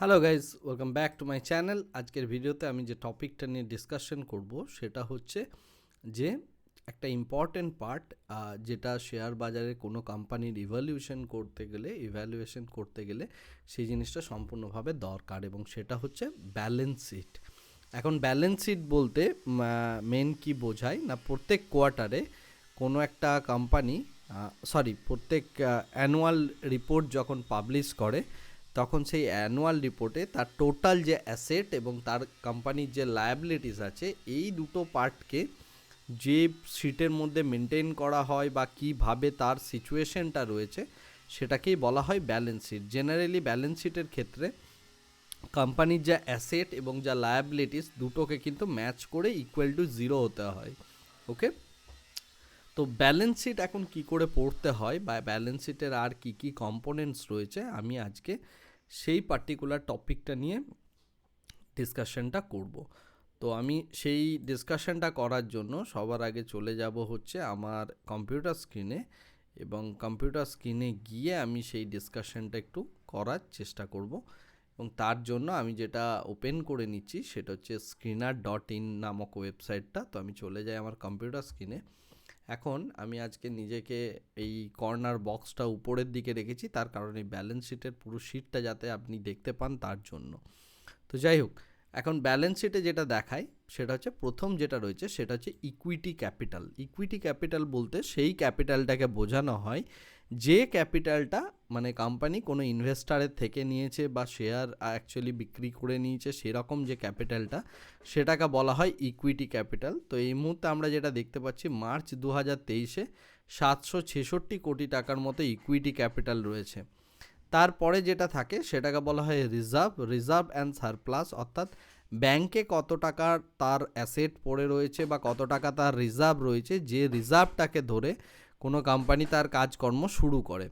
Hello guys welcome back to my channel আজকের ভিডিওতে আমি যে টপিকটা নিয়ে ডিসকাশন করব, সেটা হচ্ছে যে একটা ইম্পর্টেন্ট পার্ট যেটা শেয়ার বাজারে কোনো কোম্পানির ইভ্যালুয়েশন করতে গেলে ইভ্যালুয়েশন করতে গেলে সেই জিনিসটা সম্পূর্ণভাবে দরকার এবং সেটা হচ্ছে ব্যালেন্স শিট এখন ব্যালেন্স শিট বলতে মেন কি বোঝায় না প্রত্যেক কোয়ার্টারে কোনো একটা কোম্পানি সরি প্রত্যেক অ্যানুয়াল রিপোর্ট যখন পাবলিশ করে তখন সেই অ্যানুয়াল রিপোর্টে তার টোটাল যে অ্যাসেট এবং তার কোম্পানির যে লায়াবিলিটিস আছে, এই দুটো পার্টকে যে শিটের মধ্যে মেনটেন করা হয় বা কীভাবে তার সিচুয়েশনটা রয়েছে, সেটাকেই বলা হয় ব্যালেন্স শিট জেনারেলি ব্যালেন্স শিটের ক্ষেত্রে কোম্পানির যা অ্যাসেট এবং যা লায়াবিলিটিস দুটোকে কিন্তু ম্যাচ করে ইকুয়াল টু জিরো হতে হয় ওকে তো ব্যালেন্স শিট এখন কি করে পড়তে হয় বা ব্যালেন্স শিটের আর কি কি কম্পোনেন্টস রয়েছে, আমি আজকে সেই পার্টিকুলার টপিকটা নিয়ে ডিসকাশনটা করব। তো আমি সেই ডিসকাশনটা করার জন্য সবার আগে চলে যাব হচ্ছে আমার কম্পিউটার স্ক্রিনে এবং কম্পিউটার স্ক্রিনে গিয়ে আমি সেই ডিসকাশনটা একটু করার চেষ্টা করব। এবং তার জন্য আমি যেটা ওপেন করে নিচ্ছি সেটা হচ্ছে স্ক্রিনার ডট ইন নামক ওয়েবসাইটটা তো আমি চলে যাই আমার কম্পিউটার স্ক্রিনে এখন আমি আজকে নিজেকে এই কর্নার বক্সটা উপরের দিকে রেখেছি, তার কারণে ব্যালেন্স শিটের পুরো শিটটা যাতে আপনি দেখতে পান তার জন্য। তো যাই হোক, এখন ব্যালেন্স শিটে যেটা দেখায় সেটা হচ্ছে প্রথম যেটা রয়েছে, সেটা হচ্ছে ইকুইটি ক্যাপিটাল ইকুইটি ক্যাপিটাল বলতে সেই ক্যাপিটালটাকে বোঝানো হয় যে ক্যাপিটালটা মানে কোম্পানি কোনো ইনভেস্টারের থেকে নিয়েছে বা শেয়ার অ্যাকচুয়ালি বিক্রি করে নিয়েছে সেরকম যে ক্যাপিটালটা, সেটাকে বলা হয় ইকুইটি ক্যাপিটাল তো এই মুহূর্তে আমরা যেটা দেখতে পাচ্ছি, মার্চ দু হাজার তেইশে সাতশো ছেষট্টি কোটি টাকার মতো ইকুইটি ক্যাপিটাল রয়েছে। তারপরে যেটা থাকে, সেটাকে বলা হয় রিজার্ভ রিজার্ভ অ্যান্ড সারপ্লাস অর্থাৎ ব্যাংকে কত টাকা তার অ্যাসেট পড়ে রয়েছে বা কত টাকা তার রিজার্ভ রয়েছে, যে রিজার্ভটাকে ধরে কোনো কোম্পানি তার কাজকর্ম শুরু করে।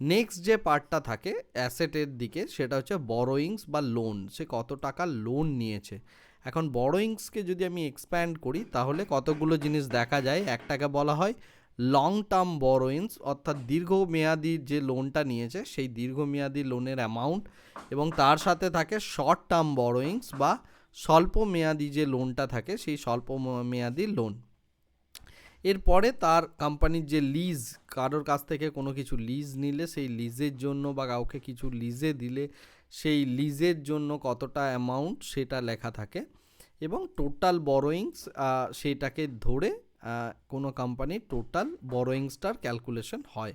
নেক্সট যে পার্টটা থাকে অ্যাসেটের দিকে, সেটা হচ্ছে বড়োয়িংস বা লোন সে কত টাকা লোন নিয়েছে। এখন বড়োয়িংসকে যদি আমি এক্সপ্যান্ড করি, তাহলে কতগুলো জিনিস দেখা যায়? একটাকে বলা হয় লং টার্ম বড়োইন্স অর্থাৎ দীর্ঘমেয়াদী যে লোনটা নিয়েছে, সেই দীর্ঘমেয়াদী লোনের অ্যামাউন্ট এবং তার সাথে থাকে শর্ট টার্ম বড়োইংস বা স্বল্প মেয়াদি যে লোনটা থাকে, সেই স্বল্প মেয়াদি লোন এরপরে তার কোম্পানির যে লিজ কারোর কাছ থেকে কোনো কিছু লিজ নিলে, সেই লিজের জন্য বা কাউকে কিছু লিজে দিলে, সেই লিজের জন্য কতটা অ্যামাউন্ট সেটা লেখা থাকে এবং টোটাল বরোয়িংস সেটাকে ধরে কোনো কোম্পানির টোটাল বড়োয়িংসটার ক্যালকুলেশন হয়।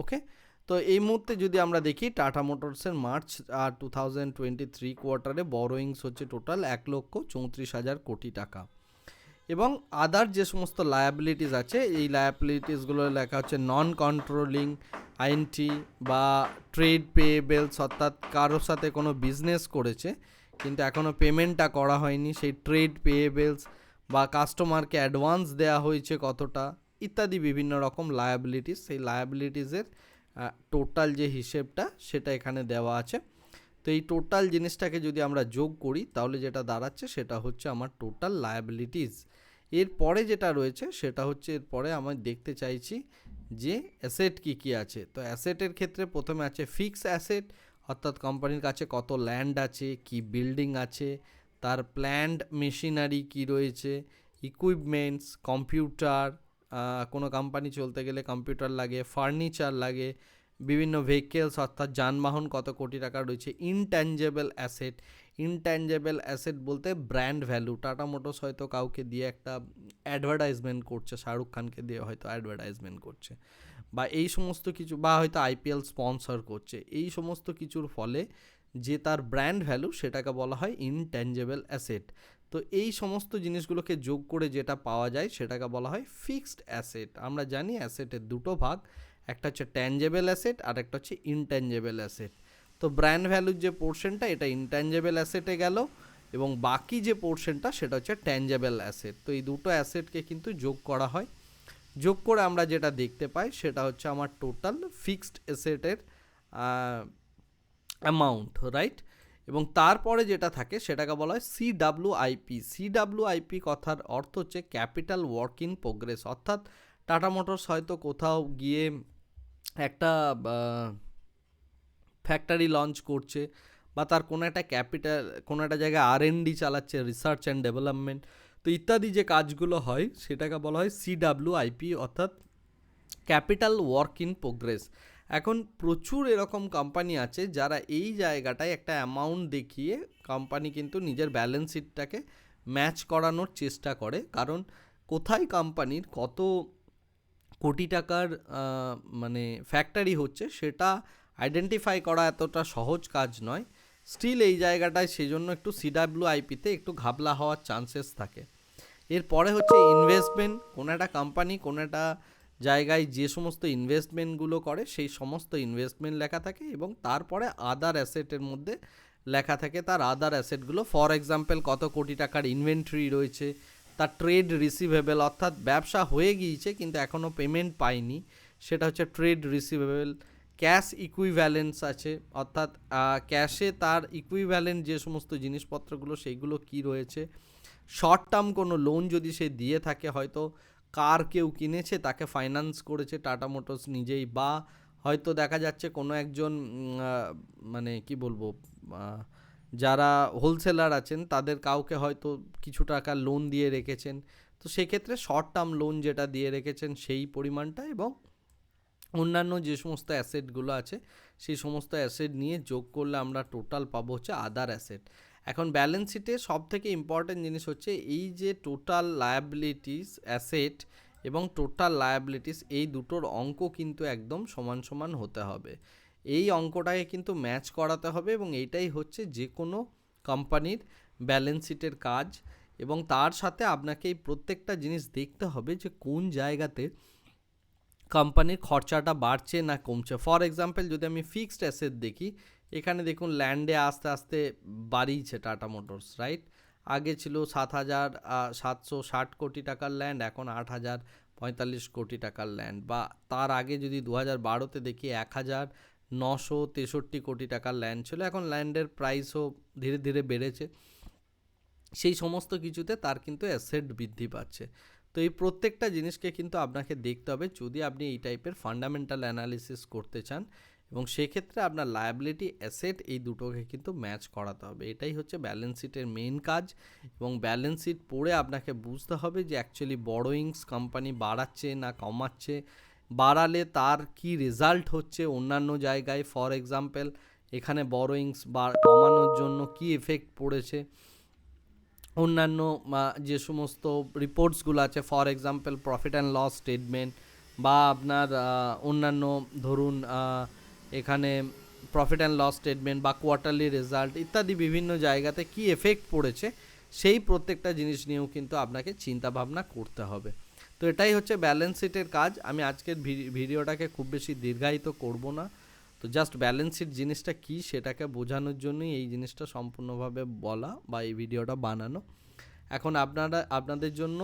ওকে তো এই মুহূর্তে যদি আমরা দেখি Tata মোটরসের March two thousand twenty three কোয়ার্টারে বড়োয়িংস হচ্ছে টোটাল এক লক্ষ চৌত্রিশ হাজার কোটি টাকা। এবং আদার যে সমস্ত লায়াবিলিটিস আছে, এই লায়াবিলিটিসগুলো লেখা হচ্ছে নন কন্ট্রোলিং আইনটি বা ট্রেড পেয়েবেলস অর্থাৎ কারোর সাথে কোনো বিজনেস করেছে, কিন্তু এখনও পেমেন্টটা করা হয়নি, সেই ট্রেড পেয়েবেলস বা কাস্টমারকে অ্যাডভান্স দেওয়া হয়েছে কতটা, ইত্যাদি বিভিন্ন রকম লায়াবিলিটিস সেই লায়াবিলিটিসের টোটাল যে হিসেবটা, সেটা এখানে দেওয়া আছে। তো এই টোটাল জিনিসটাকে যদি আমরা যোগ করি, তাহলে যেটা দাঁড়াচ্ছে সেটা হচ্ছে আমার টোটাল লায়াবিলিটিস এরপরে যেটা রয়েছে, সেটা হচ্ছে এরপরে আমি দেখতে চাইছি যে অ্যাসেট কী কী আছে। তো অ্যাসেটের ক্ষেত্রে প্রথমে আছে ফিক্স অ্যাসেট অর্থাৎ কোম্পানির কাছে কত ল্যান্ড আছে, কি বিল্ডিং আছে, তার প্ল্যান্ড মেশিনারি কি রয়েছে ইকুইপমেন্টস কম্পিউটার কোনো কোম্পানি চলতে গেলে কম্পিউটার লাগে ফার্নিচার লাগে বিভিন্ন ভেহিকেলস অর্থাৎ যানবাহন কত কোটি টাকা রয়েছে? ইনট্যাঞ্জেবল অ্যাসেট ইনট্যাঞ্জেবল অ্যাসেট বলতে ব্র্যান্ড ভ্যালু টাটা মোটরস হয়তো কাউকে দিয়ে একটা অ্যাডভার্টাইজমেন্ট করছে, শাহরুখ খানকে দিয়ে হয়তো অ্যাডভার্টাইজমেন্ট করছে। বা এই সমস্ত কিছু, বা হয়তো আইপিএল স্পন্সর করছে। এই সমস্ত কিছুর ফলে যে তার ব্র্যান্ড ভ্যালু সেটাকে বলা হয় ইনট্যাঞ্জেবল অ্যাসেট তো এই সমস্ত জিনিসগুলোকে যোগ করে যেটা পাওয়া যায় সেটাকে বলা হয় ফিক্সড অ্যাসেট আমরা জানি অ্যাসেটের দুটো ভাগ। একটা হচ্ছে ট্যাঞ্জেবল অ্যাসেট আর একটা হচ্ছে ইনট্যাঞ্জেবল অ্যাসেট তো ব্র্যান্ড ভ্যালুর যে পোর্শনটা এটা ইনট্যাঞ্জেবল অ্যাসেটে গেল এবং বাকি যে পোর্শনটা সেটা হচ্ছে ট্যাঞ্জেবল অ্যাসেট তো এই দুটো অ্যাসেটকে কিন্তু যোগ করা হয়। যোগ করে আমরা যেটা দেখতে পাই, সেটা হচ্ছে আমার টোটাল ফিক্সড অ্যাসেটের অ্যামাউন্ট রাইট এবং তারপরে যেটা থাকে, সেটাকে বলা হয় C W IP C W IP কথার অর্থ হচ্ছে ক্যাপিটাল ওয়ার্ক ইন প্রোগ্রেস অর্থাৎ টাটা মোটরস হয়তো কোথাও গিয়ে একটা ফ্যাক্টরি লঞ্চ করছে বা তার কোনো একটা ক্যাপিটাল কোনো একটা জায়গায় আর ডি চালাচ্ছে রিসার্চ অ্যান্ড ডেভেলপমেন্ট তো ইত্যাদি যে কাজগুলো হয়, সেটাকে বলা হয় সিডাব্লিউ আইপি অর্থাৎ ক্যাপিটাল ওয়ার্ক ইন প্রোগ্রেস এখন প্রচুর এরকম কোম্পানি আছে যারা এই জায়গাটায় একটা অ্যামাউন্ট দেখিয়ে কোম্পানি কিন্তু নিজের ব্যালেন্স শিটটাকে ম্যাচ করানোর চেষ্টা করে। কারণ কোথায় কোম্পানির কত কোটি টাকার মানে ফ্যাক্টরি হচ্ছে, সেটা আইডেন্টিফাই করা এতটা সহজ কাজ নয়। স্টিল এই জায়গাটায় সেজন্য একটু সিডাব্লিউ আইপিতে একটু ঘাবলা হওয়ার চান্সেস থাকে। এরপরে হচ্ছে ইনভেস্টমেন্ট কোনো একটা কোম্পানি কোনো একটা জায়গায় যে সমস্ত ইনভেস্টমেন্টগুলো করে, সেই সমস্ত ইনভেস্টমেন্ট লেখা থাকে এবং তারপরে আদার অ্যাসেটের মধ্যে লেখা থাকে। তার আদার অ্যাসেটগুলো ফর এক্সাম্পল কত কোটি টাকার ইনভেন্টরি রয়েছে তার ট্রেড রিসিভেবল অর্থাৎ ব্যবসা হয়ে গিয়েছে, কিন্তু এখনও পেমেন্ট পায়নি। সেটা হচ্ছে ট্রেড রিসিভেবল ক্যাশ ইকুইভ্যালেন্স আছে। অর্থাৎ ক্যাশে তার ইকুইভ্যালেন্ট যে সমস্ত জিনিসপত্রগুলো সেইগুলো কি রয়েছে? শর্ট টার্ম কোনো লোন যদি সে দিয়ে থাকে, হয়তো কার কেউ কিনেছে, তাকে ফাইন্যান্স করেছে টাটা মোটরস নিজেই, বা হয়তো দেখা যাচ্ছে কোনো একজন মানে কি বলব যারা হোলসেলার আছেন, তাদের কাউকে হয়তো কিছু টাকা লোন দিয়ে রেখেছেন। তো সেক্ষেত্রে শর্ট টার্ম লোন যেটা দিয়ে রেখেছেন, সেই পরিমাণটা এবং অন্যান্য যে সমস্ত অ্যাসেটগুলো আছে, সেই সমস্ত অ্যাসেট নিয়ে যোগ করলে আমরা টোটাল পাবো হচ্ছে আদার অ্যাসেট এখন ব্যালেন্স শিটে সব থেকে ইম্পর্টেন্ট জিনিস হচ্ছে, এই যে টোটাল লায়াবিলিটিস অ্যাসেট এবং টোটাল লায়াবিলিটিস এই দুটোর অঙ্ক কিন্তু একদম সমান সমান হতে হবে। এই অঙ্কটাকে কিন্তু ম্যাচ করাতে হবে এবং এইটাই হচ্ছে যে কোনো কোম্পানির ব্যালেন্স শিটের কাজ এবং তার সাথে আপনাকে এই প্রত্যেকটা জিনিস দেখতে হবে যে কোন জায়গাতে কোম্পানির খরচাটা বাড়ছে না কমছে। ফর এক্সাম্পল যদি আমি ফিক্সড অ্যাসেট দেখি, এখানে দেখুন ল্যান্ডে আস্তে আস্তে বাড়িয়েছে টাটা মোটরস রাইট আগে ছিল সাত হাজার সাতশো ষাট কোটি টাকার ল্যান্ড এখন আট হাজার পঁয়তাল্লিশ কোটি টাকার ল্যান্ড বা তার আগে যদি দু হাজার বারোতে দেখি এক হাজার নশো তেষট্টি কোটি টাকার ল্যান্ড ছিল। এখন ল্যান্ডের প্রাইসও ধীরে ধীরে বেড়েছে। সেই সমস্ত কিছুতে তার কিন্তু অ্যাসেট বৃদ্ধি পাচ্ছে। তো এই প্রত্যেকটা জিনিসকে কিন্তু আপনাকে দেখতে হবে। যদি আপনি এই টাইপের ফান্ডামেন্টাল অ্যানালিসিস করতে চান এবং সেক্ষেত্রে আপনার লায়াবিলিটি অ্যাসেট এই দুটোকে কিন্তু ম্যাচ করাতে হবে। এটাই হচ্ছে ব্যালেন্স শিটের মেন কাজ এবং ব্যালেন্স শিট পড়ে আপনাকে বুঝতে হবে যে অ্যাকচুয়ালি বড়োয়িংস কোম্পানি বাড়াচ্ছে না কমাচ্ছে। বাড়ালে তার কি রেজাল্ট হচ্ছে অন্যান্য জায়গায়? ফর এক্সাম্পল এখানে বড়োয়িংস বা কমানোর জন্য কি এফেক্ট পড়েছে? অন্যান্য যে সমস্ত রিপোর্টসগুলো আছে for example profit and loss statement বা আপনার অন্যান্য ধরুন এখানে প্রফিট অ্যান্ড লস স্টেটমেন্ট বা কোয়ার্টারলি রেজাল্ট ইত্যাদি বিভিন্ন জায়গাতে কি এফেক্ট পড়েছে? সেই প্রত্যেকটা জিনিস নিয়েও কিন্তু আপনাকে চিন্তাভাবনা করতে হবে। তো এটাই হচ্ছে ব্যালেন্স শিটের কাজ। আমি আজকের ভিডিওটাকে খুব বেশি দীর্ঘায়িত করব না। তো জাস্ট ব্যালেন্স শিট জিনিসটা কী সেটাকে বোঝানোর জন্যই এই জিনিসটা সম্পূর্ণভাবে বলা বা এই ভিডিওটা বানানো। এখন আপনারা, আপনাদের জন্য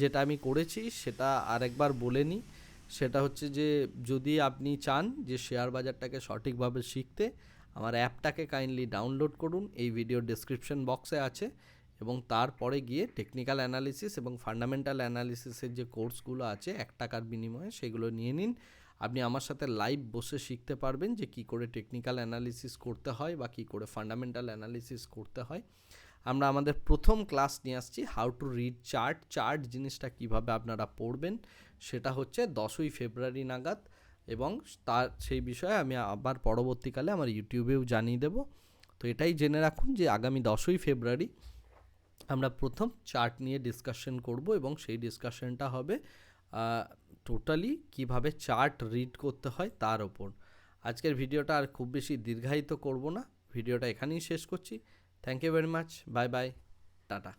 যেটা আমি করেছি সেটা আরেকবার বলে নিই। সেটা হচ্ছে যে যদি আপনি চান যে শেয়ার বাজারটাকে সঠিকভাবে শিখতে, আমার অ্যাপটাকে কাইন্ডলি ডাউনলোড করুন। এই ভিডিও ডেসক্রিপশন বক্সে আছে। এবং তারপরে গিয়ে টেকনিক্যাল অ্যানালিসিস এবং ফান্ডামেন্টাল অ্যানালিসিসের যে কোর্সগুলো আছে, এক টাকার বিনিময়ে সেগুলো নিয়ে নিন। আপনি আমার সাথে লাইভ বসে শিখতে পারবেন যে কী করে টেকনিক্যাল অ্যানালিসিস করতে হয় বা কী করে ফান্ডামেন্টাল অ্যানালিসিস করতে হয়। আমরা আমাদের প্রথম ক্লাস নিয়ে আসছি how to read chart chart জিনিসটা কীভাবে আপনারা পড়বেন, সেটা হচ্ছে দশই ফেব্রুয়ারি নাগাদ এবং তার, সেই বিষয়ে আমি আবার পরবর্তীকালে আমার ইউটিউবেও জানিয়ে দেব। তো এটাই জেনে রাখুন যে আগামী দশই ফেব্রুয়ারি আমরা প্রথম চার্ট নিয়ে ডিসকাশন করব এবং সেই ডিসকাশনটা হবে টোটালি কীভাবে চার্ট রিড করতে হয় তার ওপর। আজকের ভিডিওটা আর খুব বেশি দীর্ঘায়িত করব না। ভিডিওটা এখানেই শেষ করছি। Thank you very much bye bye tata.